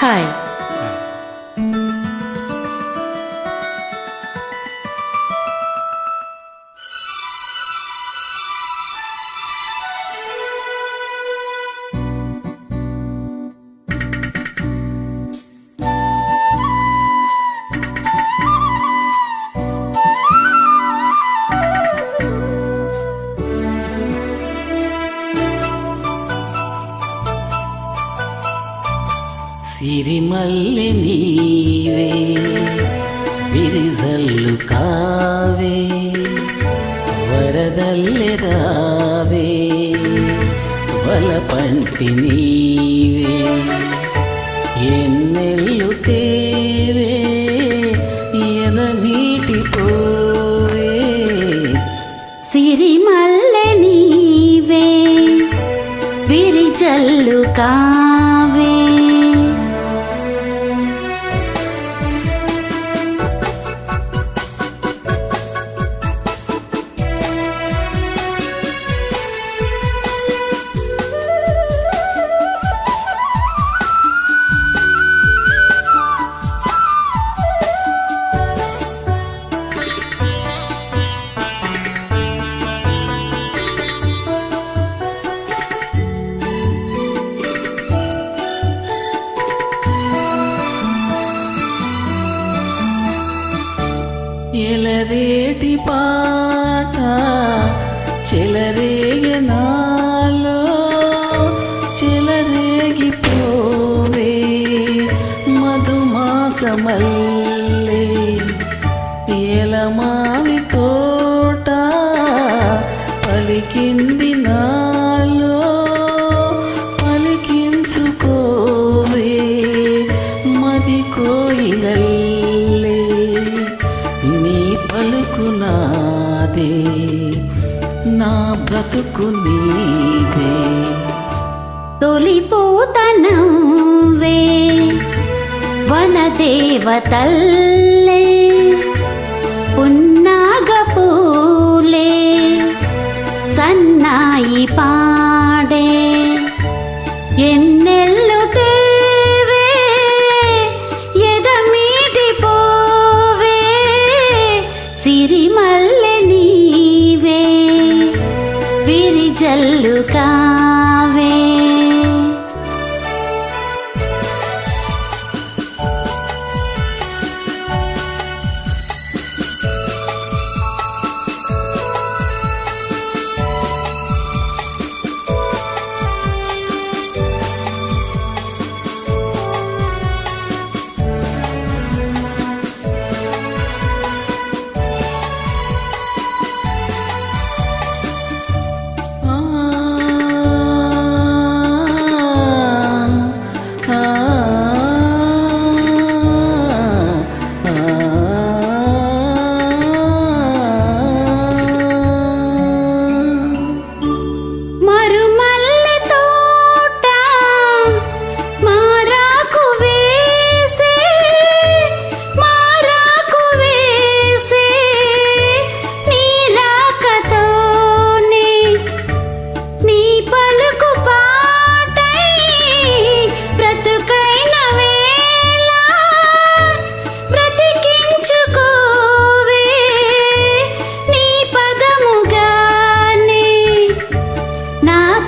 Hi. సిరిమల్లి నీవే విరిజల్లు కావే వరదల్లి రావే వలపంటి నీవే. ఎన్నెల్లు తేవే ఎద నీటి పోవే. సిరిమల్లె నీవే విరిజల్లు కావే ఎలరేటి పాట చెలరేగ నాలో చెలరేగిపోవే మధుమాసమల్లే ఎలమావి పలుకు నాదే నా బ్రతుకు నీదే. తొలిపోతనవే వనదేవతల్లే పున్నాగపూలే సన్నాయి పాడే ఎన్నెల్లు విరిజల్లు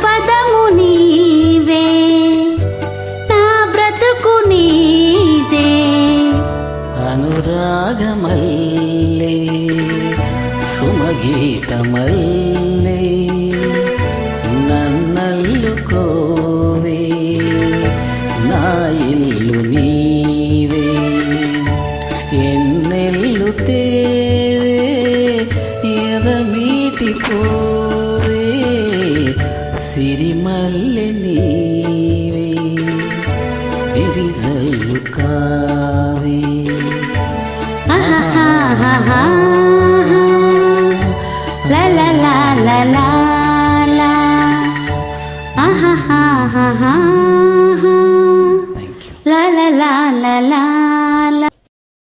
పదము నీవే. నా బ్రతుకు నీదే. అనురాగమల్లే సుమగీతమల్లే. ರಿಸಲ್ಕಾವೆ la la la la la la ah ha ha ha ha